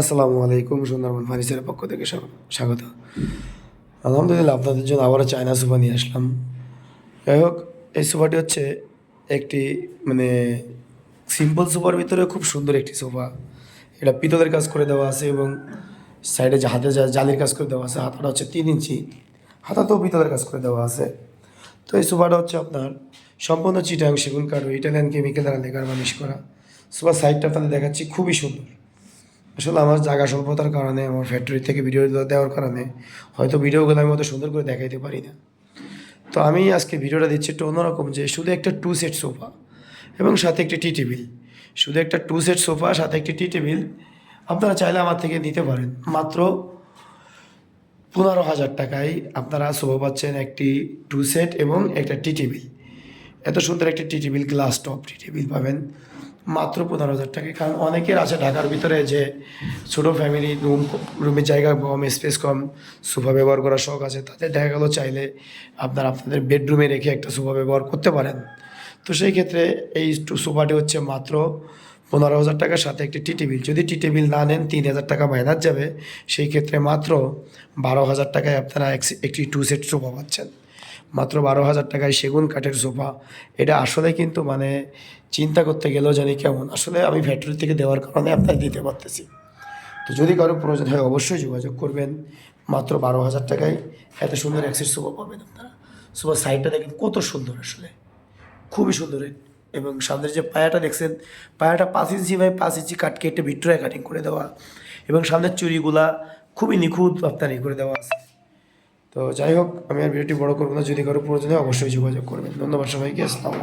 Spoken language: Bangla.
আসসালামু আলাইকুম, সুন্দরবন ফার্নিচারের পক্ষ থেকে স্বাগত আলহামদুলিল্লাহ, আপনাদের জন্য আবারও চায়না সোফা নিয়ে আসলাম। যাই হোক, এই সোফাটি হচ্ছে একটি মানে সিম্পল সোফার ভিতরে খুব সুন্দর একটি সোফা এটা পিতলের কাজ করে দেওয়া আছে এবং সাইডে যে হাতে জালির কাজ করে দেওয়া আছে, হাতাটা হচ্ছে তিন ইঞ্চি। হাতাতেও পিতলের কাজ করে দেওয়া আছে। তো এই সোফাটা হচ্ছে আপনার সম্পূর্ণ চিটাং সেগুন কাঠ ইটালিয়ান কেমিক্যাল দ্বারা লেগার মালিশ করা। সোফার সাইডটা আপনাদের দেখাচ্ছি, খুবই সুন্দর। আসলে আমার জায়গা স্বল্পতার কারণে, আমার ফ্যাক্টরি থেকে ভিডিও দেওয়ার কারণে হয়তো ভিডিওগুলো আমি অত সুন্দর করে দেখাইতে পারি না। তো আমি আজকে ভিডিওটা দিচ্ছি একটু অন্যরকম যে, শুধু একটা টু সেট সোফা এবং সাথে একটি টি টেবিল শুধু একটা টু সেট সোফা সাথে একটি টি টেবিল আপনারা চাইলে আমার থেকে নিতে পারেন। মাত্র পনেরো হাজার টাকায় আপনারা সোফা পাচ্ছেন একটি টু সেট এবং একটা টি টেবিল এত সুন্দর একটি টি টেবিল গ্লাস টপ টি টেবিল পাবেন। মাত্র পনেরো হাজার টাকায় কারণ অনেকের আছে ঢাকার ভিতরে যে ছোটো ফ্যামিলি রুম রুমের জায়গা কম স্পেস কম সোফা ব্যবহার করার শখ আছে। তাদের দেখা গেলো চাইলে আপনারা আপনাদের বেডরুমে রেখে একটা সোফা ব্যবহার করতে পারেন। তো সেই ক্ষেত্রে এই সোফাটি হচ্ছে মাত্র পনেরো হাজার টাকার সাথে একটি টি টেবিল যদি টি টেবিল না নেন, তিন হাজার টাকা মাইনাস যাবে। সেই ক্ষেত্রে মাত্র বারো হাজার টাকায় আপনারা এক- একটি টু সেট সোফা পাচ্ছেন। মাত্র বারো হাজার টাকায় সেগুন কাঠের সোফা। এটা আসলে কিন্তু মানে চিন্তা করতে গেলেও জানি কেমন। আসলে আমি ফ্যাক্টরি থেকে দেওয়ার কারণে আপনার দিতে পারতেছি। তো যদি কারও প্রয়োজন হয় অবশ্যই যোগাযোগ করবেন। মাত্র বারো হাজার টাকায় এত সুন্দর অ্যাক্সেস সোফা পাবেন আপনারা। সোফার সাইডটা দেখেন কত সুন্দর আসলে। খুবই সুন্দর এবং সামনের যে পায়াটা দেখছেন, পায়াটা পাঁচ ইঞ্চি বাই পাঁচ ইঞ্চি কাট কেটে ভিক্টোরিয়া কাটিং করে দেওয়া। এবং সামনের চুরিগুলা খুবই নিখুঁত আপনার করে দেওয়া আছে। তো যাই হোক, আমি আর ভিডিওটি বড় করব না। যদি কারও প্রয়োজন হয়, অবশ্যই যোগাযোগ করবেন। ধন্যবাদ সবাইকে, আসসালামু